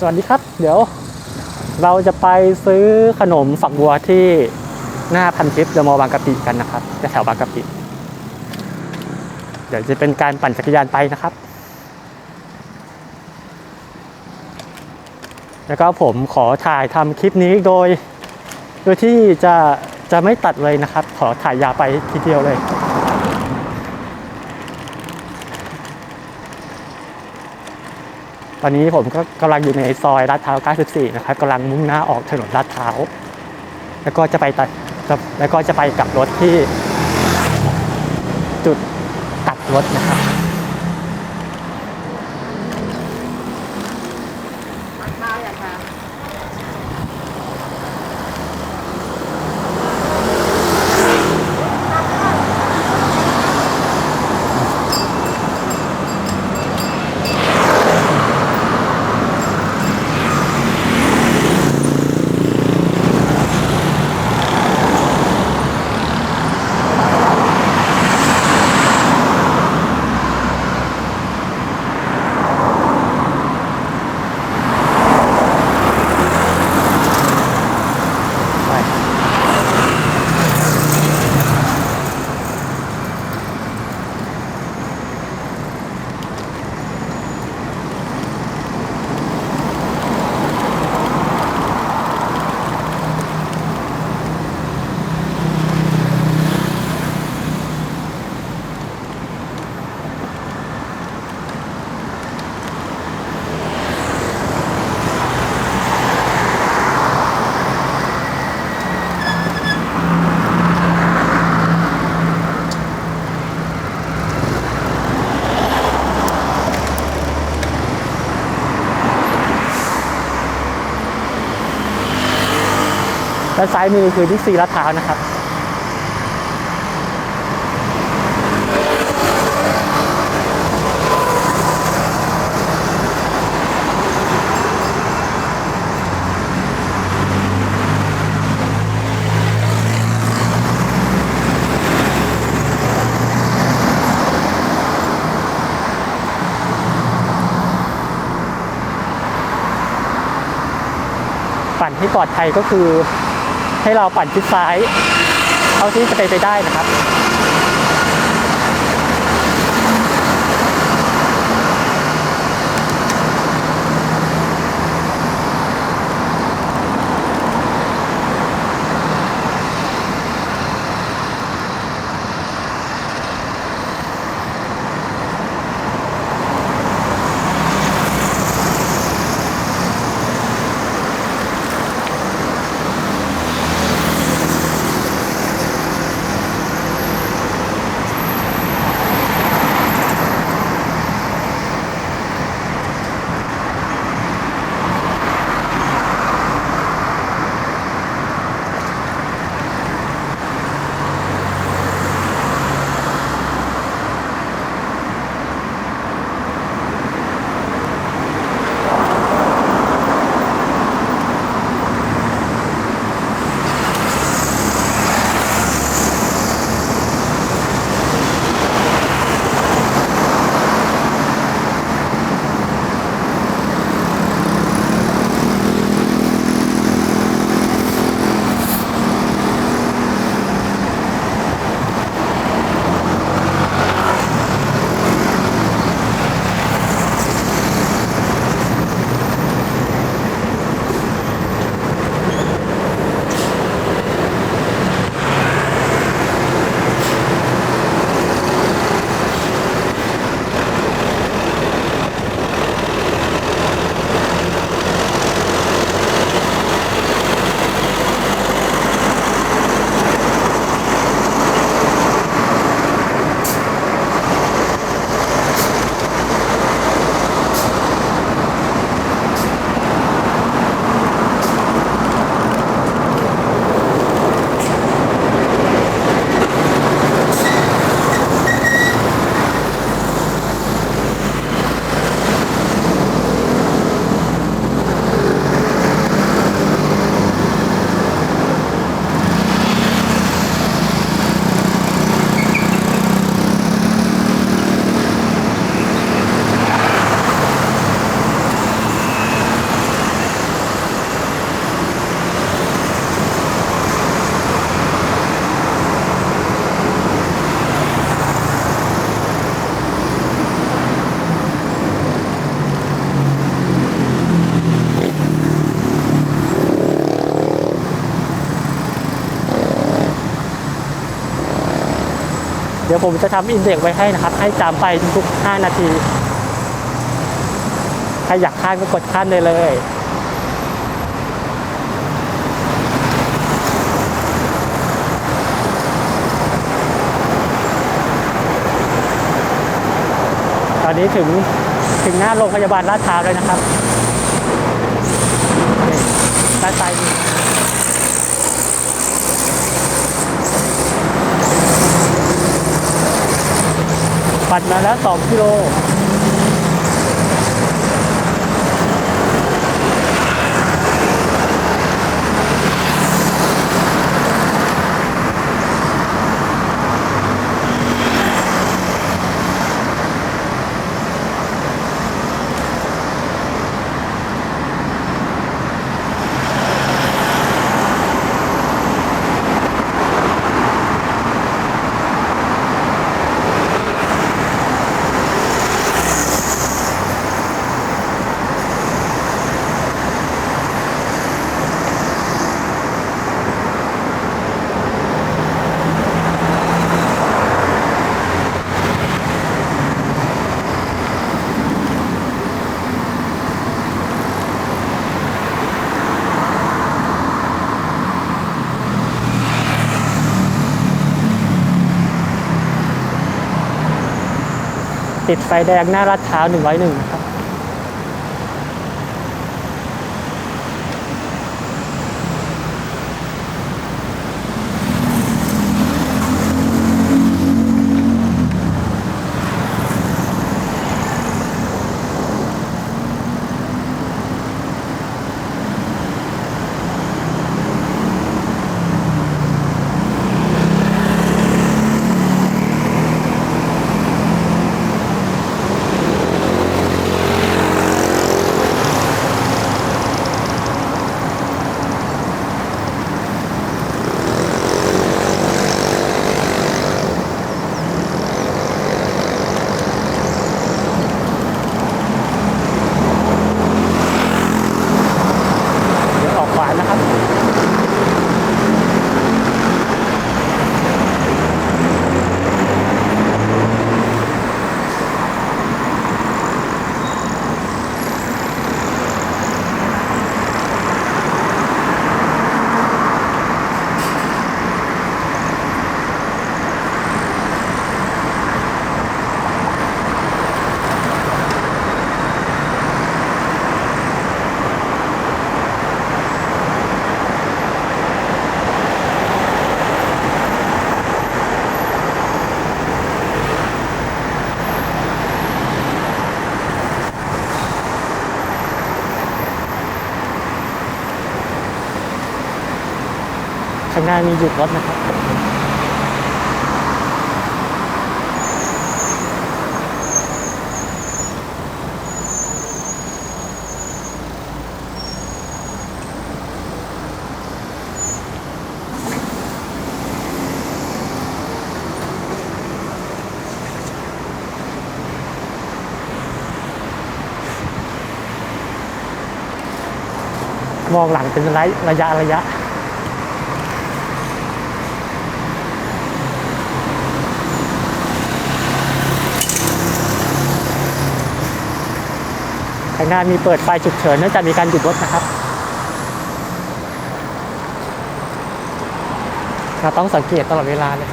สวัสดีครับ เดี๋ยว เราจะไปซื้อขนมฝักบัวที่หน้าพันทิปเดอะมอลล์บางกะปิกันนะครับแถวบางกะปิเดี๋ยวจะเป็นการปั่นจักรยานไปนะครับ แล้วก็ผมขอถ่ายทำคลิปนี้โดย โดยที่จะจะไม่ตัดเลยนะครับ ขอถ่ายยาวไปทีเดียวเลย ตอนนี้ผมก็กำลังอยู่ในซอยลาดพร้าว 94 นะครับกำลังมุ่งหน้าออกถนนลาดพร้าว แล้วก็จะไปตัดแล้วก็จะไปกลับรถที่จุดตัดรถนะครับ และซ้ายมือคือที่ซีลาดพร้าวนะครับปั่นให้ปลอดภัยก็คือ ให้เราปั่นชิดซ้าย เท่าที่จะเป็นไปได้นะครับ เดี๋ยวผมจะทำอินเด็กไว้ให้นะครับ ให้จำไปทุกๆ5นาที ใครอยากข้ามก็กดข้ามได้เลยตอนนี้ถึงถึงหน้าโรงพยาบาลลาดพร้าวเลยนะครับนี่ด้านซ้ายมือ ปัดมาแล้ว 2 กิโล ติดไฟแดงหน้าลาดพร้าว101นะครับ หน้ามีหยุดรถนะครับมองหลังเป็นระยะระยะ ทางด้างหน้ามีเปิดไฟฉุกเฉินเนื่องจากมีการหยุดรถนะครับเราต้องสังเกตตลอดเวลาเลย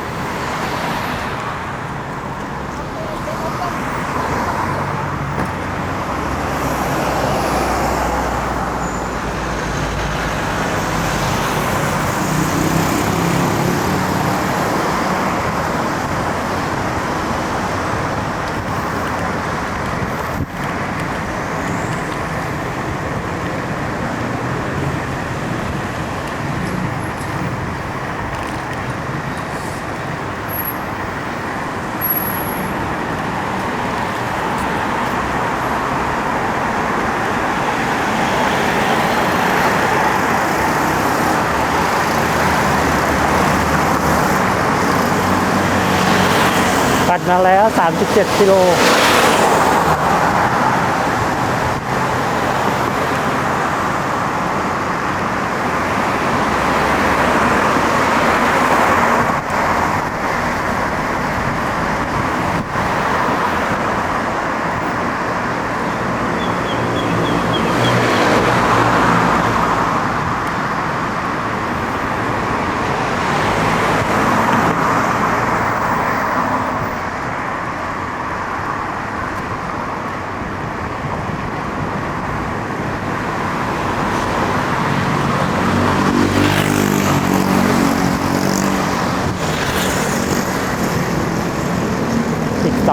มาแล้ว 37กิโล ข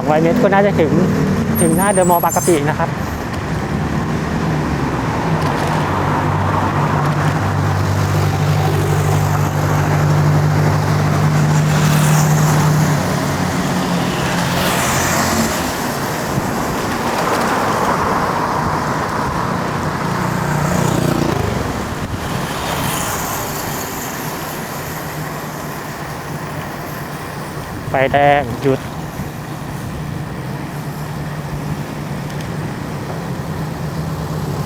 200 เมตร ก็น่าจะถึงถึงหน้าเดอะมอลล์บางกะปินะครับไฟแดงหยุด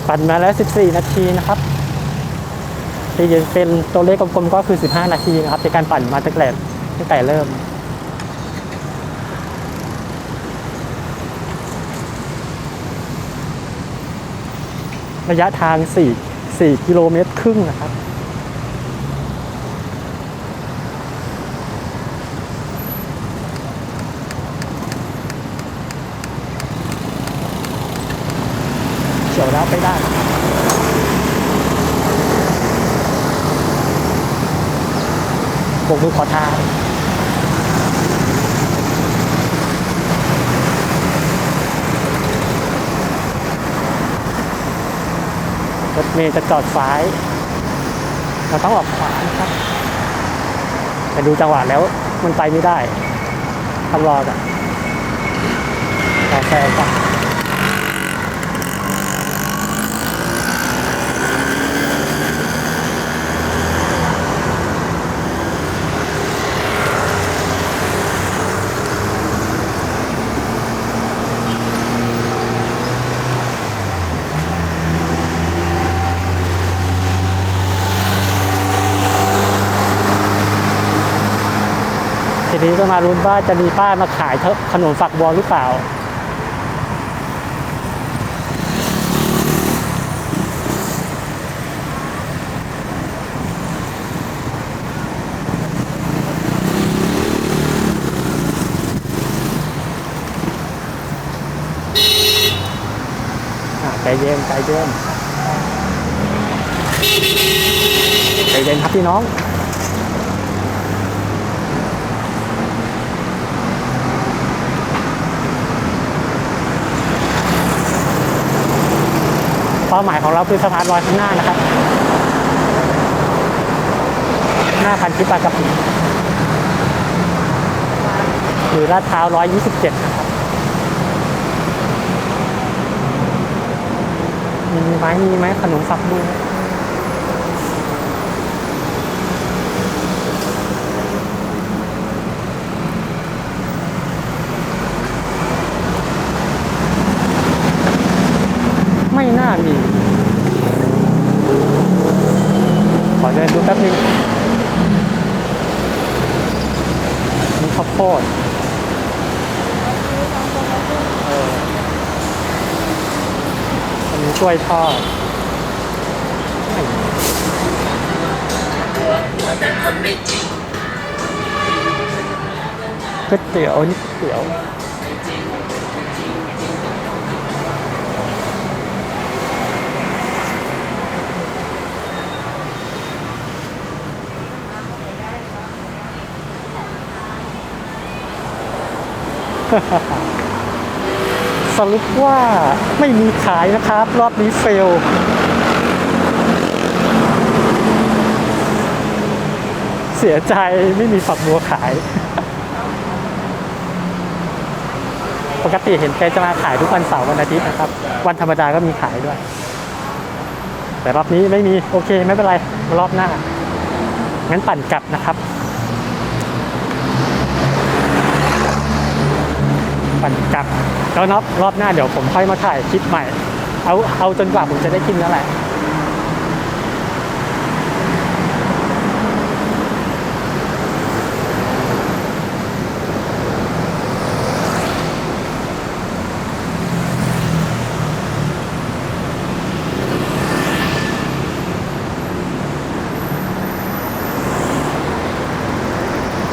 ปั่นมาแล้ว 14 นาทีนะครับที่ยังเป็นตัวเลขกลมๆก็คือ 15 นาทีนะครับในการปั่นมาตั้งแต่ตั้งแต่เริ่มระยะทาง 4 4 กิโลเมตรครึ่งนะครับ เฉียวแล้วไปได้โบกมือขอทางรถเมย์จะจอดซ้าย เราต้องออกขวานะครับ แต่ดูจังหวะแล้วมันไปไม่ได้ทำรอกันรอแซงกัน นี้ก็มารุ้นว่าจะมีป้ามาขายขนมฝักบัวหรือเปล่าอะใจเย็นใจเย็นใจเย็นครับพี่น้อง้าหมายของเราคือสะพานลอยข้างหน้านะครับ หน้าพันทิปากระปิหรือลาดพร้าว127 นะครับ มีไหมมีไหมขนมฝักบัวไม่น่ามี ขอเดินดูแป๊บนึง มีข้าวโพดอันนี้กล้วยทอดก๋วยเตี๋ยวนี่เตี๋ยว สรุปว่าไม่มีขายนะครับ รอบนี้เฟล เสียใจไม่มีฝักบัวขาย ปกติเห็นแกจะมาขายทุกวันเสาร์วันอาทิตย์นะครับ วันธรรมดาก็มีขายด้วย แต่รอบนี้ไม่มี โอเค ไม่เป็นไร รอบหน้า งั้นปั่นกลับนะครับ ปั่นกลับแล้วนับรอบหน้าเดี๋ยวผมค่อยมาถ่ายคลิปใหม่ เอาเอาจนกว่าผมจะได้กินแล้วแหละ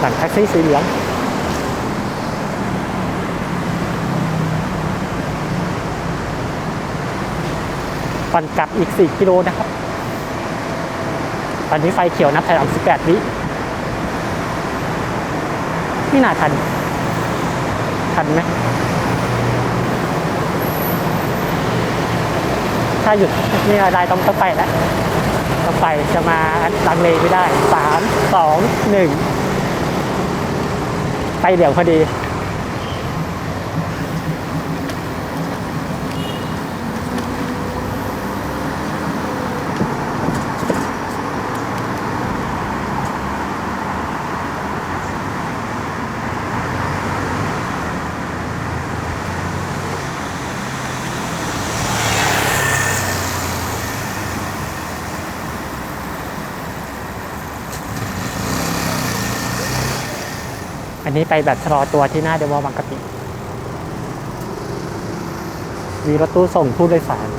สั่งแท็กซี่สีเหลือง ปั่นกลับอีก 4 กิโลนะครับ ตอนนี้ไฟเขียวนับถอยหลัง18 วิไม่น่าทัน ทันไหมถ้าหยุดนี่ได้ต้องต้องไปแล้วต้องไปจะมาลังเลไม่ได้สามสองหนึ่งไปเดี๋ยวพอดี นนี้ไปแบบชะลอตัวที่หน้าเดวอลบางกะปิมีรถตู้ส่งผู้โดยสาร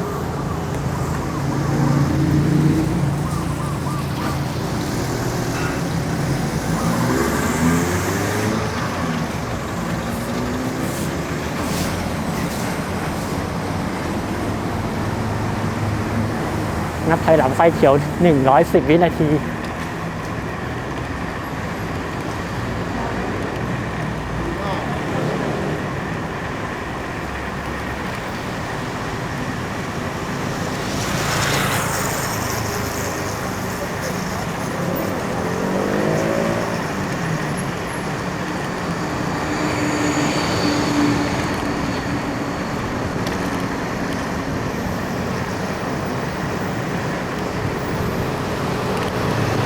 นับถอยหลังไฟเขียว 110 วินาที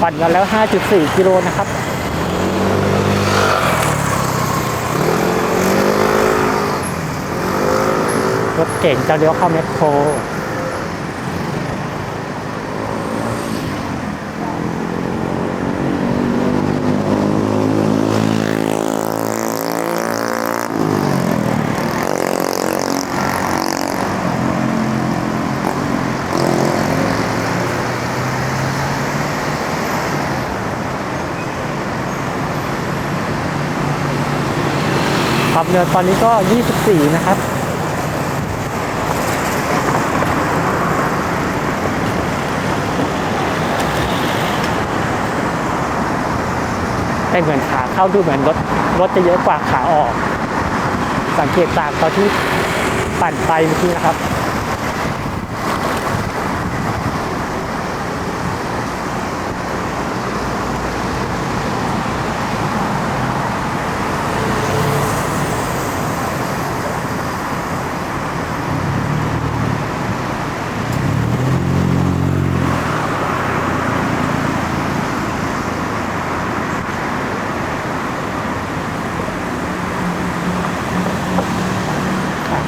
ปั่นกันแล้ว 5.4 กิโลนะครับรถเก่งจะเลี้ยวเข้าแมคโคร เร็วตอนนี้ก็ 24 นะครับแต่เหมือนขาเข้าดูเหมือนรถรถจะเยอะกว่าขาออก สังเกตจากตอนที่ปั่นไปเมื่อกี้นะครับ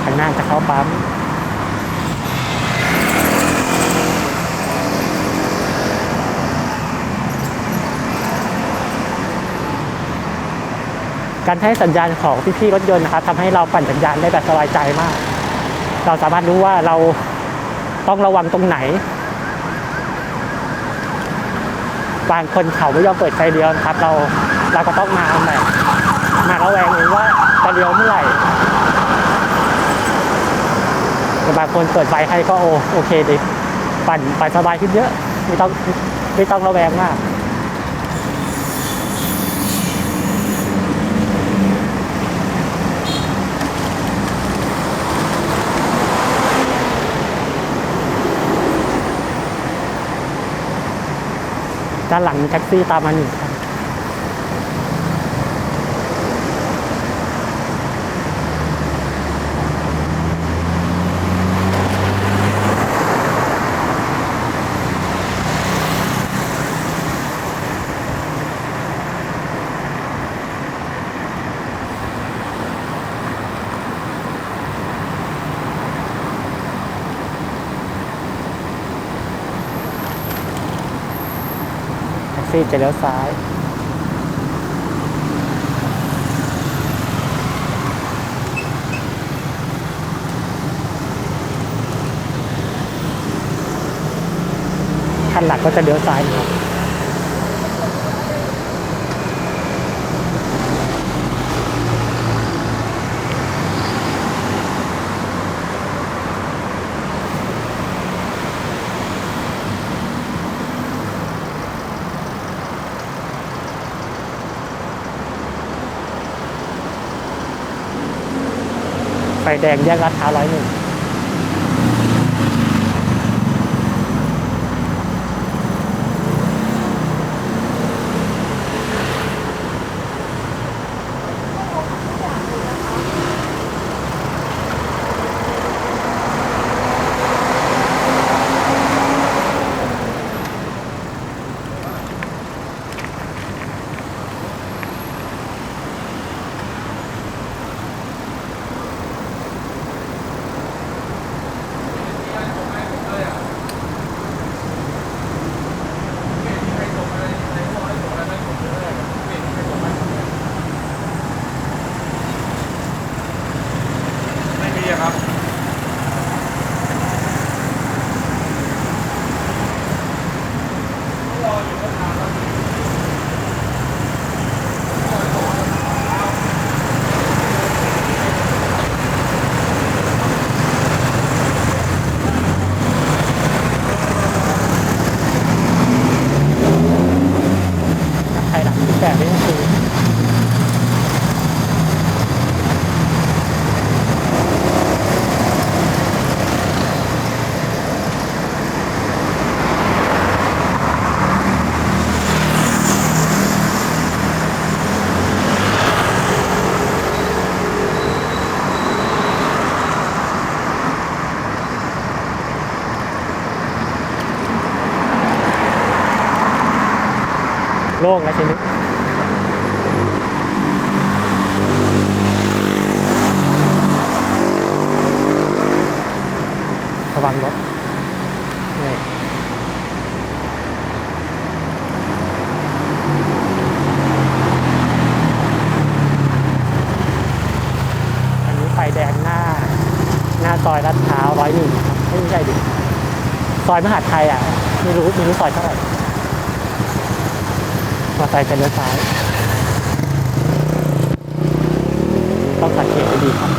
ข้างหน้าจะเข้าปั๊ม การให้สัญญาณของพี่ๆรถยนต์นะครับทำให้เราปั่นสัญญาณได้แบบสบายใจมาก เราสามารถรู้ว่าเราต้องระวังตรงไหน บางคนเขาไม่ยอมเปิดไฟเลี้ยวนะครับ เราเราก็ต้องมาแบบมาระแวงเองว่าจะเลี้ยวเมื่อไหร่แต่บางคนเปิดไฟให้ก็โอโอเคดีปั่นไปสบายขึ้นเยอะ ไม่ต้องไม่ต้องระแวงมาก ด้านหลังมีแท็กซี่ตามมาหนึ่งคัน ซี่จะเลี้ยวซ้าย คันหลักก็จะเลี้ยวซ้ายครับ แดงแยกลาดพร้าวร้อยหนึ่ง ล่งแล้วทีนี้ระวังรถนี่อันนี้ไฟแดงหน้า หน้าซอยลาดพร้าวร้อยหนึ่งไม่ใช่ดิซอยมหาไทยอะ ไม่รู้ไม่รู้ซอยเท่าไหร่ มอเตอร์ไซค์จะเลี้ยวซ้าย ต้องสังเกตให้ดีครับ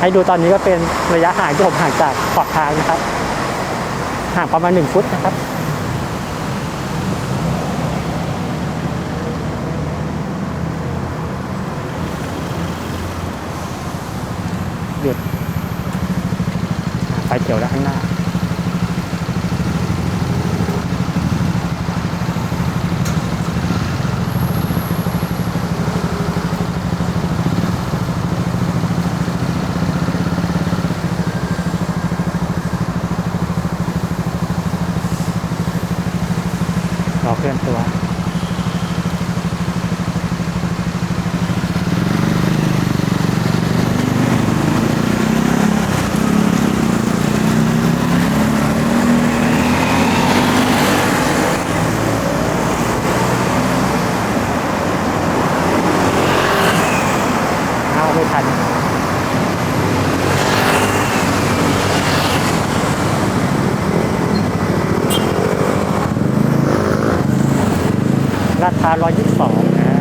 ให้ดูตอนนี้ก็เป็นระยะห่างที่ผมห่างจากขอบทางนะครับ ห่างประมาณหนึ่งฟุตนะครับ หยุดไฟเขียวแล้วข้างหน้า รอเคลื่อนตัว เอาไม่ทัน ราคา 122นะ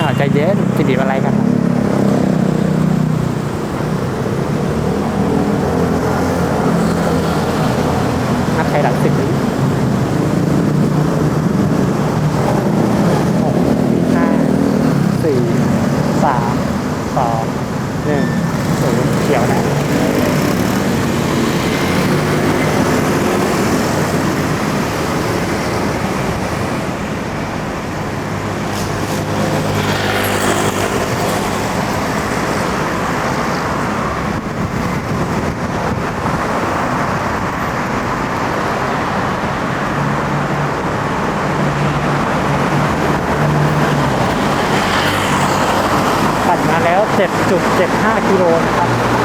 อ่าใจเย็นจะดีบอะไรกันนับไทยหลังสิบวิหกห้าสี่สามสองหนึ่งศูนย์เขียวนะ ปั่นมาแล้ว 7.75กิโลนะครับ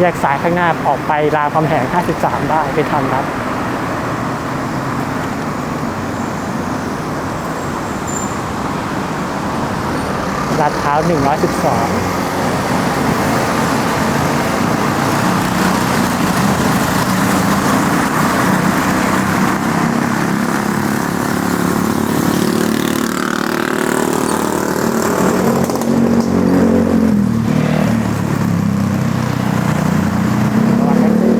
แยกสายข้างหน้าออกไปรามคำแหง 53 ได้ไปทำครับลาดพร้า 112 ระวังแท็กซี่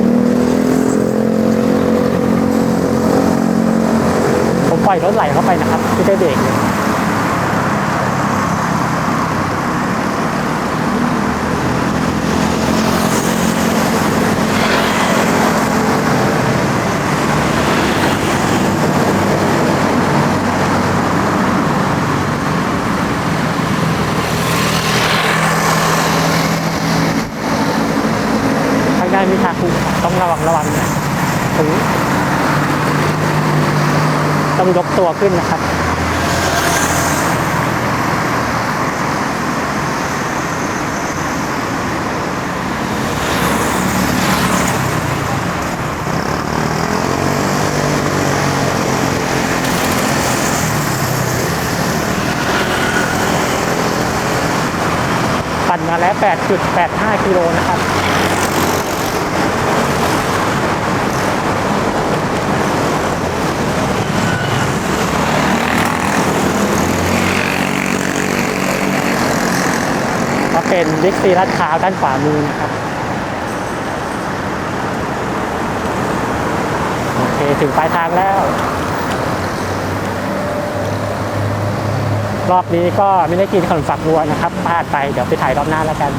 ผม ปล่อยรถไหลเข้าไปนะครับที่ได้เบรกเลย ข้างหน้ามีทางคูต้องระวังระวังนะถึงต้อง ยกตัวขึ้นนะครับ ปั่นมาแล้ว 8.85 กิโลนะครับ ก็ เป็นบิ๊กซีลาดพร้าวด้านขวามือนะครับ โอเค ถึงปลายทางแล้ว รอบนี้ก็ไม่ได้กินขนมฝักบัวนะครับพลาดไปเดี๋ยวไปถ่ายรอบหน้าแล้วกัน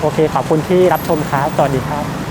โอเค ขอบคุณที่รับชมครับ สวัสดีครับ